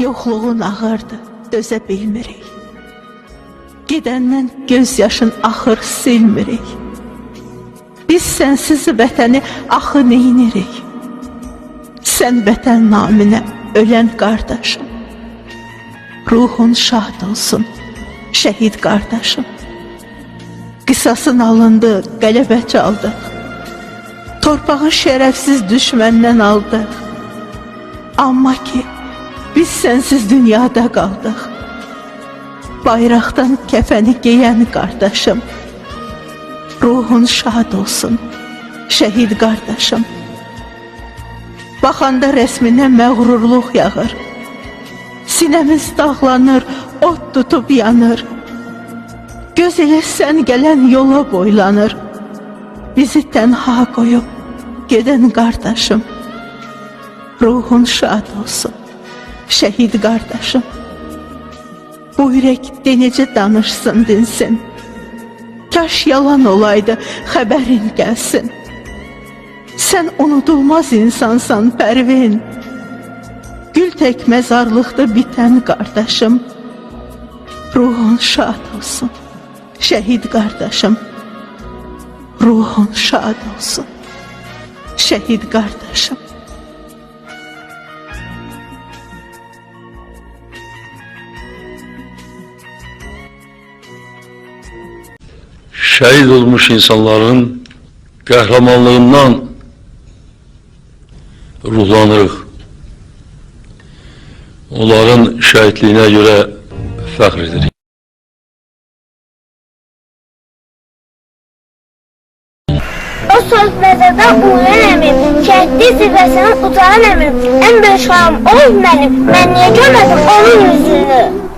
Yoxluğun ağırdı, dözə bilmirik. Gedəndən göz yaşın axır silmirik. Biz sənsiz vətəni axı neynirik? Sən vətən naminə ölən qardaşım. Ruhun şad olsun, şəhid qardaşım. Qisasın alındı, qələbə çaldıq. Torpağı şərəfsiz düşməndən aldıq. Amma ki, biz sənsiz dünyada qaldıq. Bayraqdan kəfəni geyən qardaşım. Ruhun şad olsun, şəhid qardaşım. Baxanda rəsminə məğrurluq yağır. Sinəmiz dağlanır, od tutub yanır. Göz elə sən gələn yola boylanır. Bizi tənha qoyub gedən qardaşım. Ruhun şad olsun, şəhid qardaşım. Bu ürək denecə danışsın, dinsin. Kaş yalan olaydı, xəbərin gəlsin. Sən unudulmaz insansan Pərvin. Gül tək məzarlıqda bitən qardaşım. Ruhun şad olsun, şəhid qardaşım. Ruhun şad olsun, şəhid qardaşım. Şehit olmuş insanların kahramanlığından ruhlanırıq. Onların şəhidliyinə görə fəxr edirik. O söz mezada uyan emir, şehitli zirvesine uzanan emir. En büyük şahım ol benim, ben niye görmedim onun yüzünü?